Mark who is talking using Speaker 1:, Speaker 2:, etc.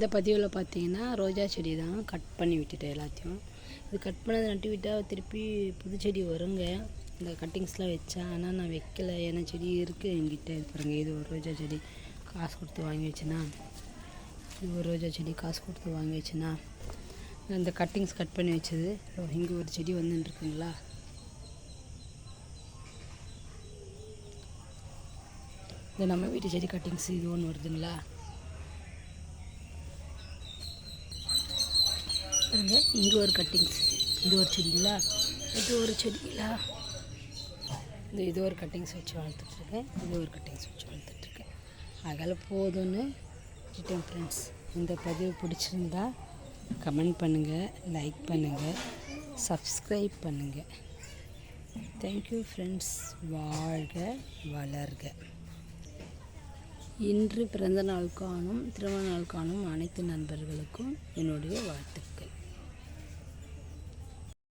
Speaker 1: இந்த பதிவில் பார்த்தீங்கன்னா ரோஜா செடி தான் கட் பண்ணி விட்டுட்டேன் எல்லாத்தையும். இது கட் பண்ணதை நட்டு விட்டால் திருப்பி புது செடி வருங்க. இந்த கட்டிங்ஸ்லாம் வச்சேன். ஆனால் நான் வைக்கல. ஏன்னா செடி இருக்குது என்கிட்ட. இது பாருங்க இது ஒரு ரோஜா செடி. காசு கொடுத்து வாங்கி வச்சேன்னா இது ஒரு ரோஜா செடி காசு கொடுத்து வாங்கி வச்சேன்னா இந்த கட்டிங்ஸ் கட் பண்ணி வச்சது. இங்கே ஒரு செடி வந்துட்டுருக்குங்களா இந்த நம்ம வீட்டு செடி கட்டிங்ஸ் இது ஒன்று வருதுங்களா? இங்கே ஒரு கட்டிங்ஸ் இது ஒரு செடிங்களா? இது ஒரு செடிங்களா? இந்த இது ஒரு கட்டிங்ஸ் வச்சு வளர்த்துட்ருக்கேன். இது ஒரு கட்டிங்ஸ் வச்சு வளர்த்துட்ருக்கேன். அதில் போதும்னு விட்டுட்டேன் ஃப்ரெண்ட்ஸ் இந்த பதிவு பிடிச்சிருந்தா கமெண்ட் பண்ணுங்கள் லைக் பண்ணுங்கள் சப்ஸ்கிரைப் பண்ணுங்கள் தேங்க்யூ ஃப்ரெண்ட்ஸ் வாழ்க வளர்க. இன்று பிறந்த நாள் காணும் திருமண நாள் காணும் அனைத்து நண்பர்களுக்கும் என்னுடைய வாழ்த்து